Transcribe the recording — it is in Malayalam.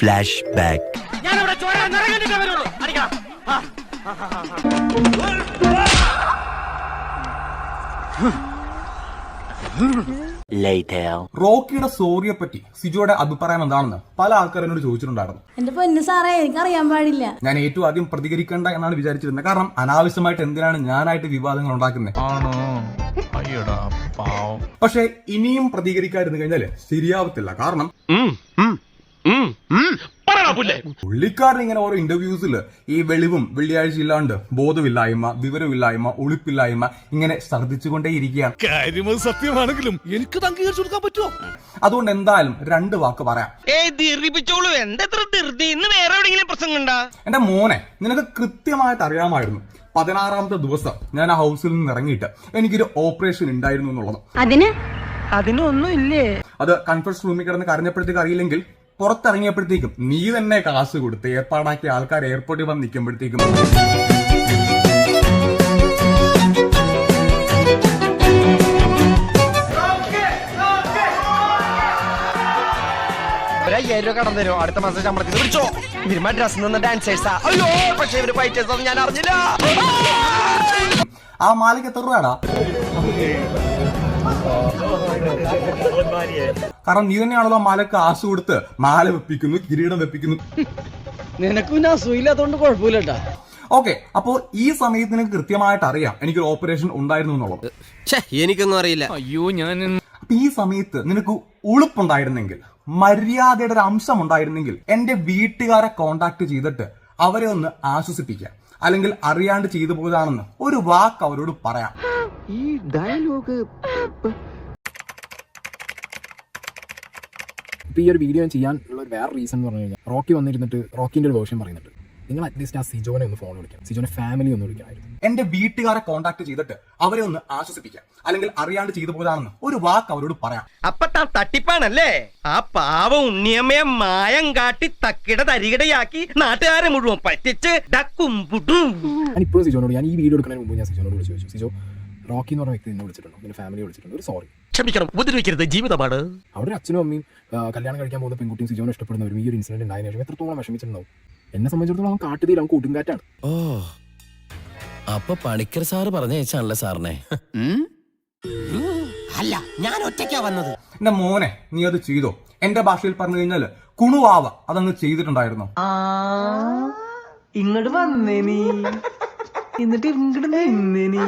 ഫ്ലാഷ് ബാക്ക് റോക്കിയുടെ സോറിയെ പറ്റി സിജോയുടെ അഭിപ്രായം എന്താണെന്ന് പല ആൾക്കാർ എന്നോട് ചോദിച്ചിട്ടുണ്ടായിരുന്നു. എന്റെ പൊന്നു സാറേ എനിക്കറിയാൻ പാടില്ല. ഞാൻ ഏറ്റവും ആദ്യം പ്രതികരിക്കേണ്ട എന്നാണ് വിചാരിച്ചിരുന്നത്. കാരണം അനാവശ്യമായിട്ട് എന്തിനാണ് ഞാനായിട്ട് വിവാദങ്ങൾ ഉണ്ടാക്കുന്നത്? ആണോ? അയ്യടാ പാവം. പക്ഷെ ഇനിയും പ്രതികരിക്കാതിരുന്നു കഴിഞ്ഞാൽ ശരിയാവത്തില്ല. കാരണം പുള്ളിക്കാരൻ ഇങ്ങനെ ഓരോ ഇന്റർവ്യൂസിൽ ഈ വെളിവും വെള്ളിയാഴ്ച ഇല്ലാണ്ട് ബോധമില്ലായ്മ വിവരമില്ലായ്മ ഒളിപ്പില്ലായ്മ ഇങ്ങനെ ഛർദ്ദിച്ചുകൊണ്ടേയിരിക്കുകയാണ്. കാര്യമത് സത്യമാണെങ്കിലും എനിക്ക് അംഗീകരിച്ചു കൊടുക്കാൻ പറ്റുമോ? അതുകൊണ്ട് എന്തായാലും രണ്ട് വാക്ക് പറയാം. എന്റെ മോനെ നിനക്ക് കൃത്യമായിട്ട് അറിയാമായിരുന്നു. പതിനാറാമത്തെ ദിവസം ഞാൻ ആ ഹൗസിൽ നിന്ന് ഇറങ്ങിയിട്ട് എനിക്കൊരു ഓപ്പറേഷൻ ഉണ്ടായിരുന്നു എന്നുള്ളത്. അതിന്? അതിനൊന്നും ഇല്ലേ അത് കൺഫറൻസ് റൂമിൽ കിടന്ന് കരഞ്ഞപ്പോഴത്തേക്ക് അറിയില്ലെങ്കിൽ പുറത്തിറങ്ങിയപ്പോഴത്തേക്കും നീ തന്നെ കാശ് കൊടുത്ത് ഏർപ്പാടാക്കിയ ആൾക്കാർ എയർപോർട്ടിൽ വന്ന് നിൽക്കുമ്പോഴത്തേക്കും രൂപ തരും അടുത്ത മാസം ശമ്പളത്തിൽ വിളിച്ചോ ഇവർ ഡ്രസ് നിന്ന് ഡാൻസേഴ്സാ അയ്യോ പക്ഷെ ഇവർ ഫൈറ്റേഴ്സ് ഞാൻ അറിഞ്ഞില്ല. ആ മാലയ്ക്ക് എത്ര രൂപയാടാ? കാരണം നീ തന്നെയാണല്ലോ മാലക്ക് ആസു കൊടുത്ത് മാല വെപ്പിക്കുന്നു കിരീടം വെപ്പിക്കുന്നു. നിനക്ക് പിന്നെ അസൂയില്ലാത്തോണ്ട് കുഴപ്പമില്ലട്ടാ. ഓക്കെ അപ്പോ ഈ സമയത്ത് നിനക്ക് കൃത്യമായിട്ട് അറിയാം എനിക്കൊരു ഓപ്പറേഷൻ ഉണ്ടായിരുന്നു എന്നുള്ളത്. എനിക്കൊന്നും അറിയില്ല. അയ്യോ ഞാൻ അപ്പൊ ഈ സമയത്ത് നിനക്ക് ഉളുപ്പുണ്ടായിരുന്നെങ്കിൽ മര്യാദയുടെ ഒരു അംശം ഉണ്ടായിരുന്നെങ്കിൽ എന്റെ വീട്ടുകാരെ കോണ്ടാക്ട് ചെയ്തിട്ട് അവരെ ഒന്ന് ആശ്വസിപ്പിക്കാം. അല്ലെങ്കിൽ അറിയാണ്ട് ചെയ്തു പോയതാണെന്ന് ഒരു വാക്ക് അവരോട് പറയാം. ഈ ഡയലോഗ് ഇപ്പോൾ ഈ ഒരു വീഡിയോ ചെയ്യാൻ ഉള്ള ഒരു വേറെ റീസൺ എന്ന് പറഞ്ഞു കഴിഞ്ഞാൽ റോക്കി വന്നിരുന്നിട്ട് റോക്കിന്റെ ഒരു വേർഷൻ പറയുന്നുണ്ട്. നിങ്ങൾ അറ്റ്ലീസ്റ്റ് ആ സിജോനെ ഒന്ന് ഫോൺ വിളിക്കാം സിജോനെ ഫാമിലി ഒന്ന് വിളിക്കാമായിരുന്നു എന്റെ വീട്ടുകാരെ കോൺടാക്ട് ചെയ്തിട്ട് അവരെ ഒന്ന് ആശ്വസിപ്പിക്കാം. അല്ലെങ്കിൽ അറിയാണ്ട് ചെയ്തു പോയതാണെന്ന് ഒരു വാക്ക് അവരോട് പറയാം. അപ്പൊ താൻ തട്ടിപ്പാണല്ലേ? ആ പാവം ഉണ്ണിയമ്മയെ മായം കാട്ടി തക്കിട തരികിടയാക്കി നാട്ടുകാരെ മുഴുവൻ പറ്റിച്ച് ഡക്കും പുട്ടും ഞാൻ ഇപ്പോഴും സിജോനോട് ഞാൻ ഈ വീഡിയോ എടുക്കുന്നതിന് മുമ്പ് ഞാൻ സിജോനോട് വിളിച്ചു ചോദിച്ചു. സിജോ റോക്കി എന്ന് പറഞ്ഞ വ്യക്തി എന്നെ വിളിച്ചിട്ടുണ്ട്? പിന്നെ ഫാമിലി വിളിച്ചിട്ടുണ്ട്? ഒരു സോറി ക്ഷമിക്കണം ഉപദ്രവിക്കരുത് ജീവിതമാണ്. അവിടെ ഒരു അച്ഛനും അമ്മയും ആ, കല്യാണം കഴിക്കാൻ പോകുന്ന പെൺകുട്ടിയും സിജോനെ ഇഷ്ടപ്പെടുന്നവരും ഈ ഒരു ഇൻസിഡന്റ് ഉണ്ടായതിനു ശേഷം എത്രത്തോളം വിഷമിച്ചിട്ടുണ്ടാവും? എന്നെ സംബന്ധിച്ചിടത്തോളം അവൻ കാട്ടുതീൽ അവൻ കൊടുങ്കാറ്റാണ്. ഓ അപ്പൊ പണിക്കർ സാറ് പറഞ്ഞയച്ചാണല്ലേ സാറിനെ. അല്ല ഞാൻ ഒറ്റയ്ക്കാ വന്നത്. എന്റെ മോനെ നീ അത് ചെയ്തോ? എന്റെ ഭാഷയിൽ പറഞ്ഞു കഴിഞ്ഞാൽ കുണുവാവ അതങ്ങ് ചെയ്തിട്ടുണ്ടായിരുന്നു? ഇങ്ങോട്ട് വന്നേ നീ. എന്നിട്ട് ഇങ്ങോട്ട് നിന്നേ നീ